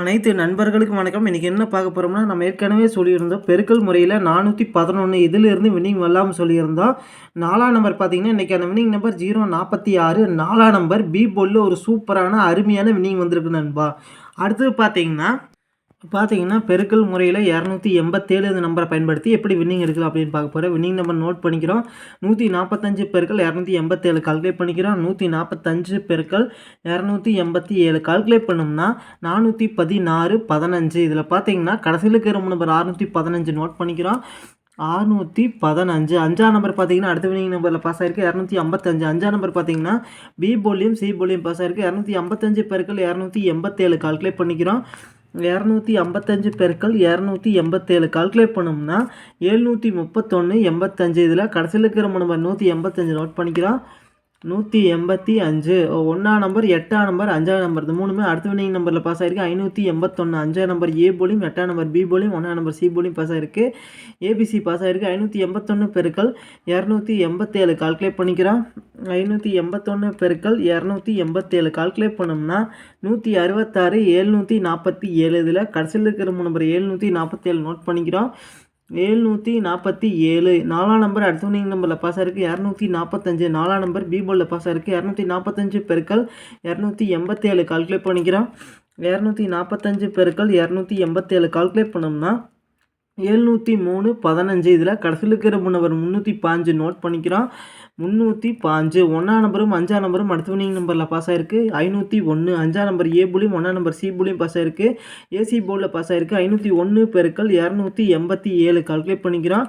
அனைத்து நண்பர்களுக்கும் வணக்கம். இன்றைக்கி என்ன பார்க்க போகிறோம்னா நம்ம ஏற்கனவே சொல்லியிருந்தோம் பெருக்கல் முறையில் நானூற்றி பதினொன்று இதிலிருந்து வின்னிங் வரலாம்னு சொல்லியிருந்தோம். நாலாம் நம்பர் பார்த்தீங்கன்னா இன்றைக்கான வின்னிங் நம்பர் ஜீரோ நாற்பத்தி ஆறு நாலாம் நம்பர் பி போலில் ஒரு சூப்பரான அருமையான வின்னிங் வந்திருக்கு நண்பா. அடுத்தது பார்த்தீங்கன்னா பார்த்தீங்கன்னா பெருக்கல் முறையில் இரநூத்தி எண்பத்தேழு நம்பரை பயன்படுத்தி எப்படி வின்னிங் எடுக்கலாம் அப்படின்னு பார்க்க போகிறோம் வின்னிங் நம்பர் நோட் பண்ணிக்கிறோம். நூற்றி நாற்பத்தஞ்சு பெருக்கள் இரநூத்தி எண்பத்தேழு கால்குலேட் பண்ணிக்கிறோம். நூற்றி நாற்பத்தஞ்சு பெருக்கள் இரநூத்தி எண்பத்தி ஏழு கால்குலேட் பண்ணோம்னா நானூற்றி பதினாறு பதினஞ்சு. இதில் பார்த்தீங்கன்னா கடைசியில் இருக்கிற நம்பர் அறுநூற்றி பதினஞ்சு நோட் பண்ணிக்கிறோம். அறுநூற்றி பதினஞ்சு. அஞ்சாம் நம்பர் பார்த்தீங்கன்னா அடுத்த வினிங் நம்பரில் பாஸ் ஆயிருக்கு. இரநூத்தி ஐம்பத்தஞ்சு. அஞ்சாம் நம்பர் பார்த்தீங்கன்னா பி போலியும் சி போலியும் பாஸ் ஆயிருக்கு. இரநூத்தி ஐம்பத்தஞ்சு பெருக்கள் இரநூத்தி எண்பத்தேழு கால்குலேட் பண்ணிக்கிறோம். இரநூத்தி ஐம்பத்தஞ்சு பெருக்கள் இரநூத்தி எண்பத்தேழு கால்குலேட் பண்ணோம்னா எழுநூற்றி முப்பத்தொன்று எண்பத்தஞ்சு. இதில் கடைசியில் இருக்கிற நம்ம நூற்றி எண்பத்தஞ்சு நோட் பண்ணிக்கிறோம். நூற்றி எண்பத்தி அஞ்சு. ஒன்றாம் நம்பர் எட்டாம் நம்பர் அஞ்சாம் நம்பர் இந்த மூணுமே அடுத்த வினிங் நம்பரில் பாஸ் ஆயிருக்கு. ஐநூற்றி எண்பத்தொன்று அஞ்சாம் நம்பர் ஏ போலியும் எட்டாம் நம்பர் பி போலியும் ஒன்றாம் நம்பர் சி போலியும் பாஸ் ஆயிருக்கு. ஏபிசி பாஸ் ஆயிருக்கு. ஐநூற்றி எண்பத்தொன்று பெருக்கள் இரநூத்தி எண்பத்தேழு கால்குலேட் பண்ணிக்கிறோம். ஐநூற்றி எண்பத்தொன்று பெருக்கள் இரநூத்தி எண்பத்தேழு கால்குலேட் பண்ணோம்னா நூற்றி அறுபத்தாறு ஏழ்நூற்றி நாற்பத்தி ஏழு. இதில் கடைசியில் இருக்கிற நம்பர் ஏழ்நூற்றி நாற்பத்தேழு நோட் பண்ணிக்கிறோம். ஏழ்நூற்றி நாற்பத்தி ஏழு. நாலாம் நம்பர் அடுத்தவனிங் நம்பரில் பாஸ் ஆயிருக்கு. இரநூத்தி நாற்பத்தஞ்சு நாலாம் நம்பர் பி போர்டில் பாஸ் ஆயிருக்கு. இரநூத்தி நாற்பத்தஞ்சு பெருக்கள் இரநூத்தி எண்பத்தேழு கால்குலேட் பண்ணிக்கிறோம். இரநூத்தி நாற்பத்தஞ்சு பெருக்கள் இரநூத்தி எண்பத்தேழு கால்குலேட் பண்ணோம்னா எழுநூற்றி மூணு பதினஞ்சு. இதில் கடைசியில் இருக்கிற நம்பர் முந்நூற்றி பாஞ்சு நோட் பண்ணிக்கிறோம். முந்நூற்றி பாஞ்சு. ஒன்றாம் நம்பரும் அஞ்சாம் நம்பரும் அடுத்த வினிங் நம்பரில் பாஸ் ஆயிருக்கு. ஐநூற்றி ஒன்று அஞ்சாம் நம்பர் ஏ புலியும் ஒன்றாம் நம்பர் சி புலியும் பாஸ் ஆயிருக்கு. ஏசி போர்டில் பாஸ் ஆயிருக்கு. ஐநூற்றி ஒன்று பெருக்கள் இரநூத்தி எண்பத்தி ஏழு. கால்குலேட் பண்ணிக்கிறோம்.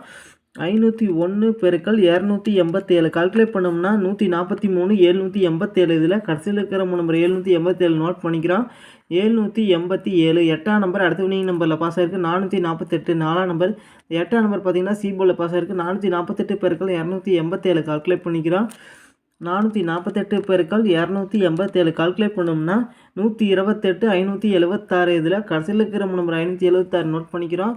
ஐநூற்றி ஒன்று பெருக்கள் இரநூத்தி எண்பத்தேழு. கால்குலேட் பண்ணோம்னா நூற்றி நாற்பத்தி மூணு ஏழ்நூற்றி எண்பத்தேழு. இதில் கடைசியில் இருக்கிற நம்பர் ஏழ்நூற்றி எண்பத்தேழு நோட் பண்ணிக்கிறோம். ஏழ்நூற்றி எண்பத்தி ஏழு எட்டாம் நம்பர் அடுத்த வினிங் நம்பரில் பாஸ் ஆயிருக்கு. நானூற்றி நாற்பத்தெட்டு நாலாம் நம்பர் எட்டாம் நம்பர் பார்த்தீங்கன்னா சிபோவில் பாஸ் ஆயிருக்கு. நானூற்றி நாற்பத்தெட்டு பெருக்கள் இரநூத்தி எண்பத்தேழு. கால்குலேட் பண்ணிக்கிறோம். நானூற்றி நாற்பத்தெட்டு பெருக்கள் இரநூத்தி எண்பத்தேழு. கால்குலேட் பண்ணோம்னா நூற்றி இருபத்தெட்டு ஐநூற்றி எழுபத்தாறு இதில் கடைசியில் இருக்கிற நம்பர் ஐநூற்றி எழுபத்தாறு நோட் பண்ணிக்கிறோம்.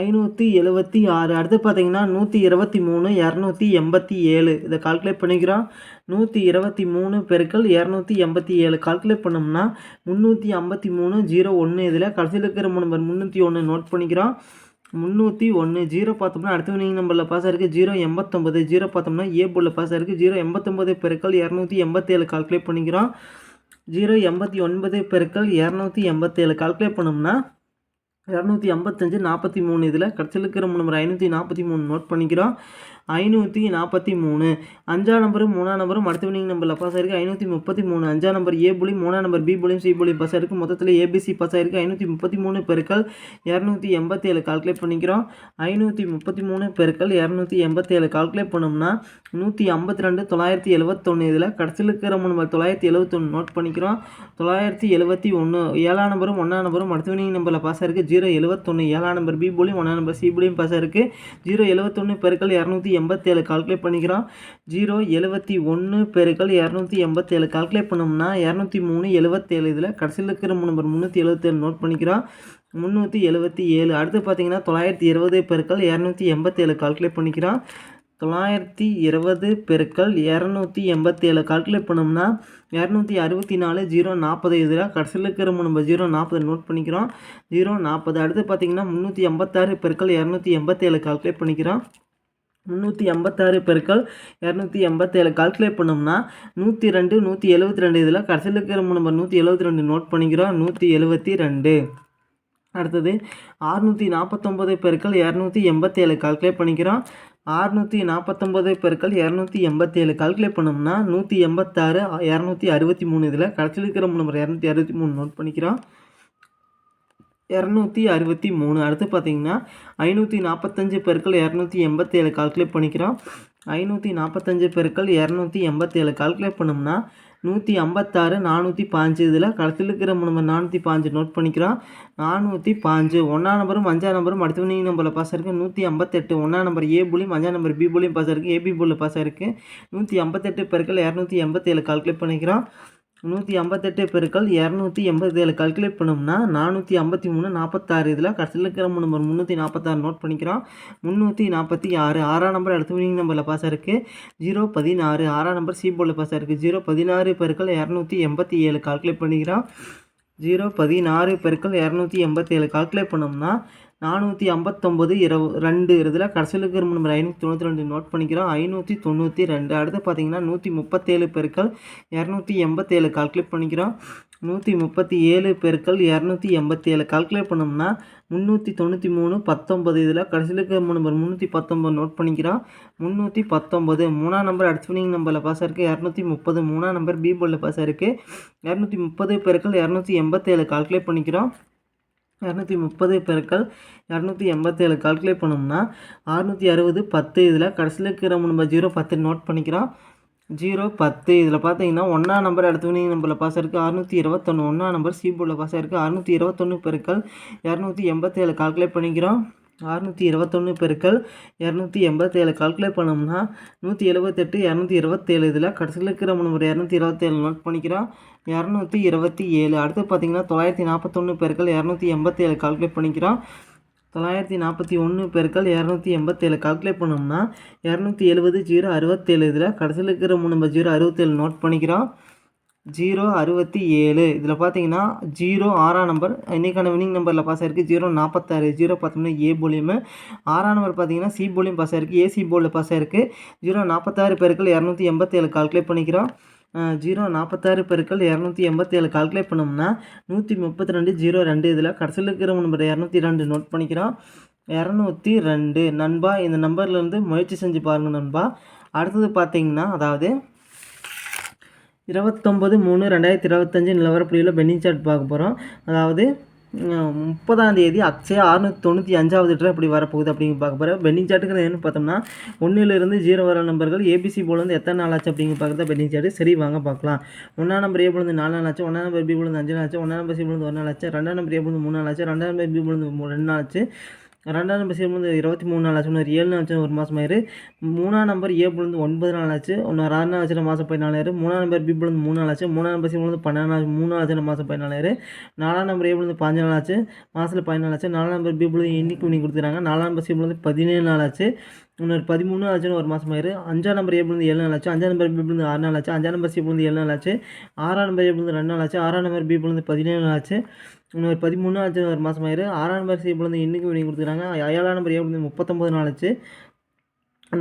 ஐநூற்றி எழுபத்தி ஆறு. அடுத்து பார்த்தீங்கன்னா நூற்றி இருபத்தி மூணு இரநூத்தி எண்பத்தி ஏழு. இதை கால்குலேட் பண்ணிக்கிறோம். நூற்றி இருபத்தி மூணு பெருக்கள் இரநூத்தி எண்பத்தி ஏழு. கால்குலேட் பண்ணோம்னா முந்நூற்றி ஐம்பத்தி மூணு ஜீரோ ஒன்று இதில் கடைசியில் இருக்கிற நம்பர் முந்நூற்றி ஒன்று நோட் பண்ணிக்கிறோம். முந்நூற்றி ஒன்று ஜீரோ பார்த்தோம்னா அடுத்த வினிங் நம்பரில் பாஸ் ஆயிருக்கு ஜீரோ எண்பத்தொம்பது ஜீரோ பார்த்தோம்னா ஏ போர்டில் பாஸ் ஆயிருக்கு ஜீரோ எண்பத்தொம்பது பெருக்கள் இரநூத்தி எண்பத்தேழு கால்குலேட் பண்ணிக்கிறோம். ஜீரோ எண்பத்தி ஒன்பது பெருக்கள் இரநூத்தி எண்பத்தேழு கால்குலேட் பண்ணோம்னா இரநூத்தி ஐம்பத்தஞ்சு நாற்பத்தி மூணு இதில் கடைசியில் இருக்கிற நம்பர் ஐநூற்றி நாற்பத்தி மூணு நோட் பண்ணிக்கிறோம். ஐநூற்றி நாற்பத்தி மூணு. அஞ்சாம் நம்பரும் மூணாம் நம்பரும் அடுத்த வினிங் நம்பரில். பாஸ் ஆயிருக்கு ஐநூற்றி முப்பத்தி மூணு. அஞ்சாம் நம்பர் ஏ புலி மூணாம் நம்பர் பி புலியும் சி புலியும் பாஸ் ஆயிருக்கு மொத்தத்தில் ஏபிசி பாஸ் ஆயிருக்கு ஐநூற்றி முப்பத்தி மூணு பெருக்கள் இரநூத்தி எண்பத்தி ஏழு கால்குலேட் பண்ணிக்கிறோம். ஐநூற்றி முப்பத்தி மூணு பெருக்கள் இரநூத்தி எண்பத்தி ஏழு கால்குலேட் பண்ணோம்னா நூற்றி ஐம்பத்தி ரெண்டு தொள்ளாயிரத்தி எழுபத்தொன்று இதில் கடைசியில் இருக்கிற நம்பர் தொள்ளாயிரத்தி எழுபத்தொன்று நோட் பண்ணிக்கிறோம். தொள்ளாயிரத்தி எழுபத்தி ஒன்று ஏழாம் நம்பரும் ஒன்றாம் நம்பரும் அடுத்த வினிங் நம்பரில் பாஸ் ஆயிருக்கு ஜீரோ எழுபத்தொன்று ஏழாம் நம்பர் பி புலியும் ஒன்றாம் நம்பர் சி புலியும் பாஸ் ஆயிருக்கு ஜீரோ எழுபத்தொன்று பெருக்கள் இரநூத்தி எண்பத்தேழு கால்குலேட் பண்ணிக்கிறோம். ஜீரோ எழுபத்தி ஒன்று பெருக்கள் இரநூத்தி எண்பத்தேழு கால்குலேட் பண்ணோம்னா இரநூத்தி மூணு எழுபத்தேழு இதில் கடைசியில் இருக்கிற நம்பர் முந்நூற்றி எழுபத்தேழு நோட் பண்ணிக்கிறோம். முந்நூற்றி எழுபத்தி ஏழு. அடுத்து பார்த்தீங்கன்னா தொள்ளாயிரத்தி இருபது பெருக்கள் இரநூத்தி எண்பத்தேழு கால்குலேட் பண்ணிக்கிறோம். தொள்ளாயிரத்தி இருபது பெருக்கள் இரநூத்தி எண்பத்தேழு கால்குலேட் பண்ணோம்னா இரநூத்தி அறுபத்தி நாலு ஜீரோ நாற்பது இதில் கடைசியில் இருக்கிற நம்ம ஜீரோ நாற்பது நோட் பண்ணிக்கிறோம். ஜீரோ நாற்பது. அடுத்து பார்த்தீங்கன்னா முந்நூற்றி எண்பத்தாறு பெருக்கள் இரநூத்தி எண்பத்தேழு கால்குலேட் பண்ணிக்கிறோம். முந்நூற்றி எண்பத்தாறு பெருக்கள் இரநூத்தி எண்பத்தேழு கால்குலேட் பண்ணோம்னா நூற்றி ரெண்டு நூற்றி எழுபத்தி ரெண்டு இதில் கடைசியில் இருக்கிற நம்ம நூற்றி எழுபத்தி ரெண்டு நோட் பண்ணிக்கிறோம். நூற்றி எழுபத்தி ரெண்டு. அடுத்தது ஆறுநூற்றி நாற்பத்தொம்பது பெருக்கள் இரநூத்தி எண்பத்தேழு கால்குலேட் பண்ணிக்கிறோம். ஆறுநூற்றி நாற்பத்தொம்பது பெருக்கள் இரநூத்தி எண்பத்தேழு கால்குலேட் பண்ணோம்னா நூற்றி எண்பத்தாறு இரநூத்தி அறுபத்தி மூணு இதில் கடைசியில் இருக்கிற நம்ம இரநூத்தி அறுபத்தி மூணு நோட் பண்ணிக்கிறோம். இரநூத்தி அறுபத்தி மூணு. அடுத்து பார்த்தீங்கன்னா ஐநூற்றி நாற்பத்தஞ்சு பெருக்கள் இரநூத்தி எண்பத்தேழு கால்குலேட் பண்ணிக்கிறோம். ஐநூற்றி நாற்பத்தஞ்சு பெருக்கள் இரநூத்தி எண்பத்தேழு கால்குலேட் பண்ணோம்னா நூற்றி ஐம்பத்தாறு நானூற்றி பாஞ்சு. இதில் கடைசியில் இருக்கிற நம்ம நானூற்றி பாஞ்சு நோட் பண்ணிக்கிறோம். நானூற்றி பாஞ்சு ஒன்றாம் நம்பரும் அஞ்சாம் நம்பரும் அடுத்த நீ நம்பரில் பாஸ் இருக்குது நூற்றி ஐம்பத்தெட்டு ஒன்றாம் நம்பர் ஏ புள்ளியும் அஞ்சாம் நம்பர் பி புள்ளியும் பாஸ் இருக்குது ஏபி புள்ளில் பாஸ் இருக்குது நூற்றி ஐம்பத்தெட்டு பெருக்கள் இரநூத்தி எண்பத்தேழு கால்குலேட் பண்ணிக்கிறோம். நூற்றி ஐம்பத்தெட்டு பெருக்கள் இரநூத்தி எண்பத்தி ஏழு கல்குலேட் பண்ணோம்னா நானூற்றி ஐம்பத்தி மூணு நாற்பத்தாறு இதில் கடைசியில் இருக்கிற நம்பர் முந்நூற்றி நாற்பத்தாறு நோட் பண்ணிக்கிறோம். முந்நூற்றி நாற்பத்தி ஆறு. ஆறாம் நம்பர் அடுத்து வினிங் நம்பரில் பாஸ் இருக்குது ஜீரோ பதினாறு. ஆறாம் நம்பர் சி போர்டில் பாஸ் இருக்குது ஜீரோ பதினாறு பெருக்கள் இரநூத்தி எண்பத்தி ஏழு கால்குலேட் பண்ணிக்கிறோம். ஜீரோ பதினாறு பெருக்கள் இரநூத்தி எண்பத்தேழு கால்குலேட் பண்ணோம்னா நானூற்றி ஐம்பத்தொம்பது இரவு ரெண்டு இதில் கடைசியில் இருக்கிற நம்பர் ஐநூற்றி தொண்ணூற்றி ரெண்டு நோட் பண்ணிக்கிறோம். ஐநூற்றி தொண்ணூற்றி ரெண்டு. அடுத்து பார்த்தீங்கன்னா நூற்றி முப்பத்தேழு பெருக்கள் இரநூத்தி எண்பத்தேழு கால்குலேட் பண்ணிக்கிறோம். நூற்றி முப்பத்தி ஏழு பெருக்கள் இரநூத்தி எண்பத்தி ஏழு கால்குலேட் பண்ணோம்னா முந்நூற்றி தொண்ணூற்றி மூணு பத்தொம்பது இதில் கடைசியில் இருக்கிற நம்பர் முந்நூற்றி பத்தொம்பது நோட் பண்ணிக்கிறோம். முந்நூற்றி பத்தொம்பது மூணாம் நம்பர் அடிச்சுனிங் நம்பரில் பாஸ் இருக்குது இரநூத்தி முப்பது மூணாம் நம்பர் பி போர்டில் பாஸ் இருக்குது இரநூத்தி முப்பது பெருக்கள் இரநூத்தி எண்பத்தேழு கால்குலேட் பண்ணிக்கிறோம். இரநூத்தி முப்பது பெருக்கள் இரநூத்தி எண்பத்தேழு கால்குலேட் பண்ணோம்னா அறுநூற்றி அறுபது பத்து இதில் கடைசியில் இருக்கிற நம்ம ஜீரோ பத்து நோட் பண்ணிக்கிறோம். ஜீரோ பத்து இதில் பார்த்தீங்கன்னா ஒன்றா நம்பர் அடுத்த வினிங் நம்பரில் பாஸ் இருக்குது அறுநூற்றி இருபத்தொன்று ஒன்றா நம்பர் சி போர்டில் பாஸ் இருக்குது அறுநூற்றி இருபத்தொன்று பெருக்கள் இரநூத்தி எண்பத்தேழு கால்குலேட் பண்ணிக்கிறோம். அறுநூற்றி இருபத்தொன்று பெருக்கள் இரநூத்தி எண்பத்தேழு. கால்குலேட் பண்ணோம்னா நூற்றி எழுபத்தெட்டு இரநூத்தி இருபத்தேழு. இதில் கடைசியில் இருக்கிற நம்பர் இரநூத்தி இருபத்தேழு நோட் பண்ணிக்கிறோம். இரநூத்தி இருபத்தி ஏழு அடுத்து பார்த்தீங்கன்னா தொள்ளாயிரத்தி நாற்பத்தொன்று பெருக்கள் இரநூத்தி எண்பத்தேழு. கால்குலேட் பண்ணிக்கிறோம். தொள்ளாயிரத்தி நாற்பத்தி ஒன்று பெருக்கள் இரநூத்தி எண்பத்தேழு. கால்குலேட் பண்ணோம்னா இரநூத்தி எழுபது ஜீரோ அறுபத்தேழு. இதில் கடைசியில் இருக்கிற மூணு நம்பர் ஜீரோ அறுபத்தேழு நோட் பண்ணிக்கிறோம். ஜீரோ அறுபத்தி ஏழு. இதில் பார்த்தீங்கன்னா ஜீரோ ஆறாம் நம்பர் இன்றைக்கான வினிங் நம்பரில் பாஸ் ஆயிருக்கு. ஜீரோ நாற்பத்தாறு ஜீரோ பார்த்தோம்னா ஏ போலியமு ஆறாம் நம்பர் பார்த்தீங்கன்னா சி போலியும் பாஸ் ஆயிருக்கு. ஏசி போலில் பாஸ் ஆயிருக்கு. ஜீரோ நாற்பத்தாறு பேருக்கள் இரநூத்தி எண்பத்தேழு கால்குலேட் பண்ணிக்கிறோம். ஜீரோ நாற்பத்தாறு பெருக்கள் இரநூத்தி எண்பத்தேழு கால்குலேட் பண்ணோம்னா நூற்றி முப்பத்தி ரெண்டு ஜீரோ ரெண்டு. இதில் கடைசியில் இருக்கிற நம்பர் இரநூத்தி ரெண்டு நோட் பண்ணிக்கிறோம். இரநூத்தி ரெண்டு. நண்பா இந்த நம்பர்லேருந்து முயற்சி செஞ்சு பாருங்கள் நண்பா. அடுத்தது பார்த்தீங்கன்னா அதாவது இருபத்தொம்பது மூணு ரெண்டாயிரத்தி இருபத்தஞ்சி நிலவரப்புள்ளியில் பென்னிங் சார்ட் பார்க்க போகிறோம் அதாவது முப்பதாம் தேதி அக்ஷயா அறுநூற்றி தொண்ணூற்றி அஞ்சாவது ட்ரா இப்படி வரப்போகுது அப்படிங்க பார்க்க போகிறோம் பென்னிங் சார்ட்டுக்கு என்ன பார்த்தோம்னா ஒன்றிலிருந்து ஜீரோ வர நம்பர்கள் ஏபிசி போலேருந்து எத்தனை நாள் ஆச்சு அப்படிங்க பார்க்குறதா பென்னிங் சார்ட்டு சரி வாங்க பார்க்கலாம். ஒன்றாம் நம்பர் ஏ போலேருந்து நாலு நாள் ஆச்சு ஒன்றாம் நம்பர் பி போலேருந்து அஞ்சு நாள் ஆச்சு ஒன்றாம் நம்பர் சி போலேருந்து ஒரு நாள் ஆச்சு ரெண்டாம் நம்பர் ஏ போலேருந்து மூணு நாள் ஆச்சு ரெண்டாம் நம்பர் பி போலேருந்து ரெண்டு நாள் ஆச்சு. ரெண்டாம் நம்பர் சேம் வந்து இருபத்தி மூணு நாள் ஆச்சு இன்னொரு ஏழு நாள் ஆச்சு ஒரு மாதம் ஆயிரு மூணாம் நம்பர் ஏ புலந்து ஒன்பது நாள் ஆச்சு ஒன்று ஆறு நாள் ஆச்சு மாதம் பதினாலாயிரம் மூணாம் நம்பர் பி புலந்து மூணு நாள் ஆச்சு மூணாம் நம்பர் சி புழுந்து பன்னெண்டு நாள் மூணு நாள் ஆச்சு மாதம் பதினாலாயிரம் நாலாம் நம்பர் ஏ புலந்து பாஞ்சு நாள் ஆச்சு மாதத்தில் பதினாலு ஆச்சு நாலாம் நம்பர் பி புலந்து இன்னைக்கு பண்ணி கொடுத்துறாங்க நாலாம் நம்பர் சி புழுந்து பதினேழு நாள் ஆச்சு இன்னொரு பதிமூணு ஆச்சுன்னு ஒரு மாதம் ஆயிரு அஞ்சாம் நம்பர் ஏ ஏழு நாள் ஆச்சு அஞ்சாம் நம்பர் பி ஆறு நாள் ஆச்சு அஞ்சாம் நம்பர் சி ஏழு நாள் ஆச்சு ஆறாம் நம்பர் ஏ ரெண்டு நாள் ஆச்சு ஆறாம் நம்பர் பி பதினேழு நாள் ஆச்சு இன்னொரு பதிமூணு ஆச்சு ஒரு மாதம் ஆயிரு. ஆறாம் நம்பர் சி பிள்ளைங்க இன்றைக்கி பண்ணி கொடுத்துருக்காங்க ஏழாம் நம்பர் ஏ முப்பத்தொம்பது நாள் ஆச்சு.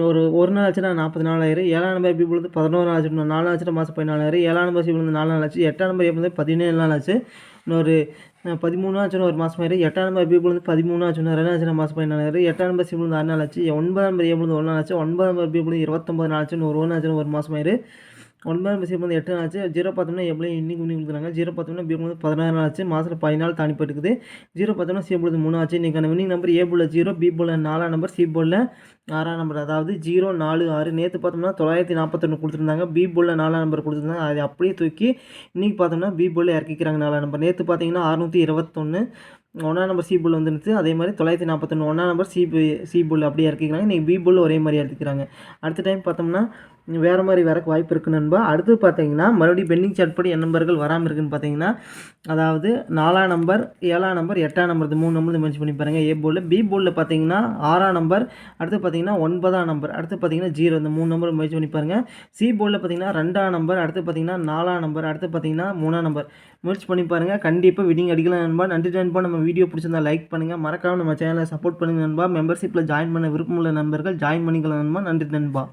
ஒரு ஒரு நாள் ஆச்சுன்னா நாற்பது நாள் ஆயிரம் ஏழாம் நம்பர் எப்படி பிள்ளைங்க பதினோரு நாள் ஆச்சு. நாலு ஆச்சுன்னா மாதம் பதினாலாயிரம் ஏழாம் நம்பர் சி பிள்ளைங்க நாலு நாள் ஆச்சு. எட்டாம் நம்பர் எப்படி பதினேழு நாள் ஆச்சு. இன்னொரு பதிமூணு ஆச்சுன்னு ஒரு மாதம் ஆயிரம் எட்டாம் நம்பர் எப்படி பிள்ளைங்க பதிமூணு ஆச்சுன்னா ரெண்டு ஆச்சுன்னா மாதம் பதினாலாயிரம் எட்டாம் நம்பர் சி பிள்ளைங்க ஆறு நாள் ஆச்சு. ஒன்பதாம் நம்பர் எப்படி பிள்ளைங்க ஒரு நாள் ஆச்சு. ஒன்பதாம் நம்பர் எப்படி பிள்ளைங்க இருபத்தொம்பது நாள் ஆச்சுன்னு ஒரு ஒன்று ஆச்சுன்னு ஒரு மாதம் ஆயிரு. ஒன்பதாம் விஷயம் வந்து எட்டு ஆச்சு. ஜீரோ பார்த்தோம்னா எப்படி இன்னைக்கு பண்ணி கொடுத்துருக்காங்க ஜீரோ பார்த்தோம்னா பி வந்து பதினாறு ஆச்சு. மாதத்தில் பதினாலு தாண்டி போட்டுக்குது ஜீரோ பார்த்தோம்னா சி பொழுது மூணு ஆச்சு. இன்றைக்கான வின்னிங் நம்பர் ஏ போல ஜீரோ பி போல நாலாம் நம்பர் சி போல ஆறாம் நம்பர் அதாவது ஜீரோ நாலு ஆறு. நேற்று பார்த்தோம்னா தொள்ளாயிரத்தி நாற்பத்தொன்று கொடுத்துருந்தாங்க. பி போல நாலாம் நம்பர் கொடுத்துருந்தாங்க. அதை அப்படியே தூக்கி இன்றைக்கி பார்த்தோம்னா பி போல இறக்கிக்கிறாங்க நாலாம் நம்பர் நேற்று பார்த்தீங்கன்னா அறுநூற்றி இருபத்தொன்று ஒன்றாம் நம்பர் சி புல் வந்துருச்சு. அதே மாதிரி தொள்ளாயிரத்தி நாற்பத்தொன்று ஒன்றாம் நம்பர் சி சி புல் அப்படியே இறக்கிக்கிறாங்க. இன்றைக்கி பி புல் ஒரே மாதிரி இறக்கிக்கிறாங்க. அடுத்த டைம் பார்த்தோம்னா வேறு மாதிரி வரக்கு வாய்ப்பு இருக்குது நண்பா. அடுத்து பார்த்தீங்கன்னா மறுபடியும் பெண்டிங் சார்ட் படி என் நம்பர்கள் வராமல் இருக்குன்னு பார்த்தீங்கன்னா அதாவது நாலாம் நம்பர் ஏழாம் நம்பர் எட்டாம் நம்பர் இது மூணு நம்பர் மென்ஷன் பண்ணி பாருங்கள் ஏ போர்டில் பி போர்டில் பார்த்தீங்கன்னா ஆறாம் நம்பர் அடுத்து பார்த்தீங்கன்னா ஒன்பதாம் நம்பர் அடுத்து பார்த்தீங்கன்னா ஜீரோ இந்த மூணு நம்பர் முயற்சி பண்ணி பாருங்கள் சி போர்டில் பார்த்தீங்கன்னா ரெண்டாம் நம்பர் அடுத்து பார்த்தீங்கன்னா நாலாம் நம்பர் அடுத்து பார்த்தீங்கன்னா மூணாம் நம்பர். முயற்சி பண்ணி பாருங்கள் கண்டிப்பாக விடிங் அடிக்கலாம் நண்பா. நன்றி நண்பா. நம்ம வீடியோ பிடிச்சிருந்தா லைக் பண்ணுங்கள் மறக்காமல் நம்ம சேனலை சப்போர்ட் பண்ணுங்கள் நண்பா. மெம்பர்ஷிப்பில் ஜாயின் பண்ண விருப்பமுள்ள நண்பர்கள் ஜாயின் பண்ணிக்கலாம் நண்பா. நன்றி நண்பா.